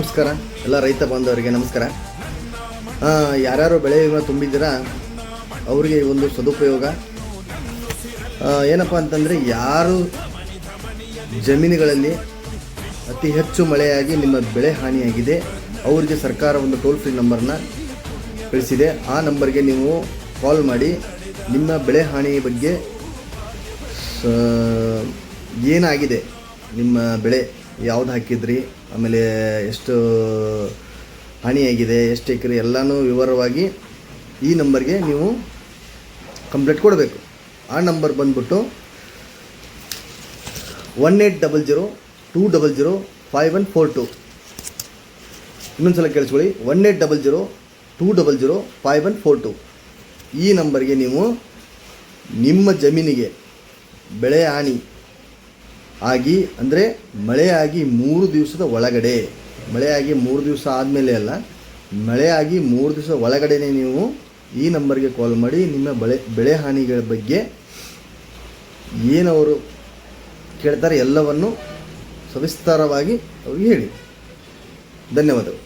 ನಮಸ್ಕಾರ. ಎಲ್ಲ ರೈತ ಬಾಂಧವರಿಗೆ ನಮಸ್ಕಾರ. ಯಾರ್ಯಾರು ಬೆಳೆ ವಿಮೆ ತುಂಬಿದ್ದೀರಾ, ಅವರಿಗೆ ಒಂದು ಸದುಪಯೋಗ. ಏನಪ್ಪ ಅಂತಂದರೆ ಯಾರು ಜಮೀನುಗಳಲ್ಲಿ ಅತಿ ಹೆಚ್ಚು ಮಳೆಯಾಗಿ ನಿಮ್ಮ ಬೆಳೆ ಹಾನಿಯಾಗಿದೆ, ಅವರಿಗೆ ಸರ್ಕಾರ ಒಂದು ಟೋಲ್ ಫ್ರೀ ನಂಬರ್ನ ಕಳಿಸಿದೆ. ಆ ನಂಬರ್ಗೆ ನೀವು ಕಾಲ್ ಮಾಡಿ, ನಿಮ್ಮ ಬೆಳೆ ಹಾನಿ ಬಗ್ಗೆ ಏನಾಗಿದೆ ನಿಮ್ಮ ಬೆಳೆ? ಯಾವ್ದು ಹಾಕಿದ್ರಿ? ಆಮೇಲೆ ಎಷ್ಟು ಹಾನಿಯಾಗಿದೆ ಎಷ್ಟು ಎಕರೆ, ಎಲ್ಲನೂ ವಿವರವಾಗಿ ಈ ನಂಬರ್ಗೆ ನೀವು ಕಂಪ್ಲೇಂಟ್ ಕೊಡಬೇಕು. ಆ ನಂಬರ್ ಬಂದ್ಬಿಟ್ಟು one eight double zero two double zero five one four two. ಇನ್ನೊಂದು ಸಲ ಕೇಳಿಸ್ಕೊಳ್ಳಿ, one eight double zero two double zero five one four two. ಈ ನಂಬರ್ಗೆ ನೀವು ನಿಮ್ಮ ಜಮೀನಿಗೆ ಬೆಳೆ ಹಾನಿ ಆಗಿ, ಅಂದರೆ ಮಳೆಯಾಗಿ ಮೂರು ದಿವಸದ ಒಳಗಡೆ. ಮಳೆಯಾಗಿ ಮೂರು ದಿವಸ ಆದಮೇಲೆ ಅಲ್ಲ, ಮಳೆಯಾಗಿ ಮೂರು ದಿವಸ ಒಳಗಡೆನೇ ನೀವು ಈ ನಂಬರ್ಗೆ ಕಾಲ್ ಮಾಡಿ ನಿಮ್ಮ ಬೆಳೆ ಬೆಳೆ ಹಾನಿಗಳ ಬಗ್ಗೆ ಏನವರು ಕೇಳ್ತಾರೆ ಎಲ್ಲವನ್ನು ಸವಿಸ್ತಾರವಾಗಿ ಅವ್ರಿಗೆ ಹೇಳಿ. ಧನ್ಯವಾದಗಳು.